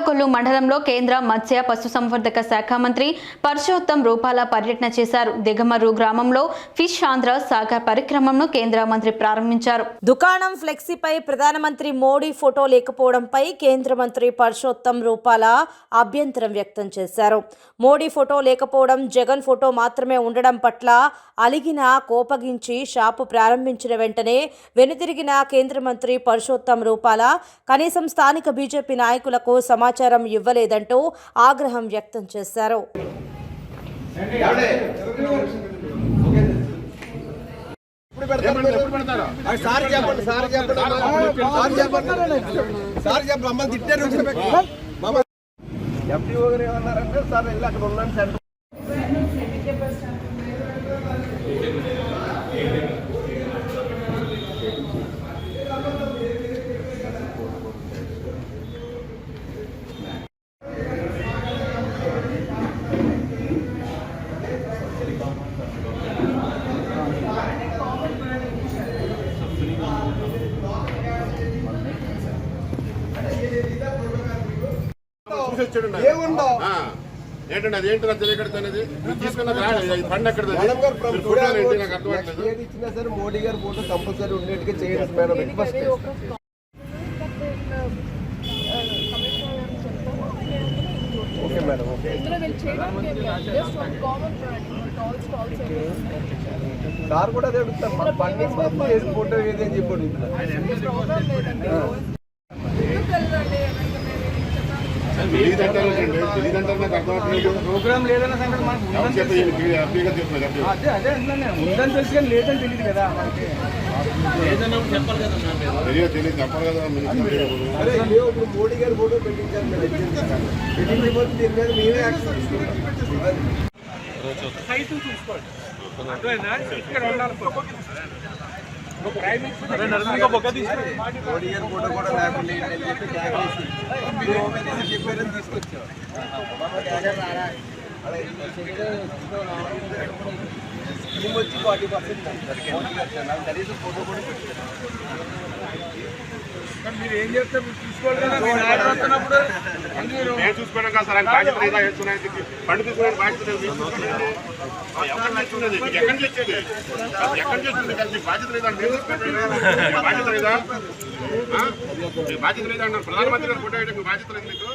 పాలకొల్లు మండలంలో కేంద్ర మత్స్య పశుసంవర్ధక శాఖ మంత్రి పరశోత్తం రూపాల పర్యటన చేశారు. దిగమరు గ్రామంలో ఫిష్ ఆంధ్ర సాగర్ పరిక్రమను కేంద్ర మంత్రి ప్రారంభించారు. దుకాణం ఫ్లెక్సీపై ప్రధానమంత్రి మోడీ ఫోటో లేకపోవడంపై కేంద్ర మంత్రి పర్షోత్తం రూపాల అభ్యంతరం వ్యక్తం చేశారు. మోడీ ఫోటో లేకపోవడం జగన్ ఫోటో మాత్రమే ఉండడం పట్ల అలిగిన కోపగించి షాపు ప్రారంభించిన వెంటనే వెనుతిరిగిన కేంద్ర మంత్రి పర్షోత్తం రూపాల కనీసం స్థానిక బీజేపీ నాయకులకు సమాచారం ఇవ్వలేదంటూ ఆగ్రహం వ్యక్తం చేశారు. సార్ చెప్పండి సార్ చెప్పండి సార్ చెప్పండి సార్ చెప్పండి మమ్మల్ని తిట్టారు ఎంపీఓ గారు ఏమన్నారంటే సార్ వెళ్ళి అక్కడ ఉన్నాను ఏముండో ఏంటంటే అది? ఏంటి నాకు తెలియకడతా అనేది? మీరు తీసుకున్న ఫండ్ ఎక్కడ మేడం గారు ప్రభుత్వం ఫోటోలు ఏంటి నాకు అర్థమవుతలేదు ఏది ఇచ్చినా సరే మోడీ గారి ఫోటో కంపల్సరీ ఉండేట్టుగా చేయండి madam request okay madam okay. Sir కూడా అదే అడుగుతారు మన పండింగ్ ఫోటో ఏది అని చెప్పి ప్రోగ్రామ్ లేదన్న సంగతి మనకు అదే అదే. ఉందని తెలిసి కానీ లేదని తెలియదు కదా. మనకి మోడీ గారి ఫోటో పెట్టించారు పెట్టించకపోతే దీని మీద మేమే యాక్షన్ తీసుకుంటాం సైట్ చూసుకోండి? ఇక్కడ ఉండాలి కూడా లేకుండా చెప్పి ట్యాగ్ వేసి చెప్పారని తీసుకొచ్చాం స్కీమ్ వచ్చి ఫార్టీ పర్సెంట్ కనీసం ఫోటో కూడా మీరు ఏం చేస్తారు మీరు చూసుకోవాలి కదా? మీరు ఆర్డర్ వస్తున్నప్పుడు అన్ని మీరు నేను చూసుకోవడం కాదు సార్ ఆయన బాధ్యత ఫండ్ తీసుకునే బాధ్యత మీకు ఎక్కడి కదా మీకు బాధ్యత లేదా? మీకు బాధ్యత లేదా? బాధ్యత లేదా? ప్రధానమంత్రి గారు ఫోటో వేయడం మీకు బాధ్యత లేదు మీకు.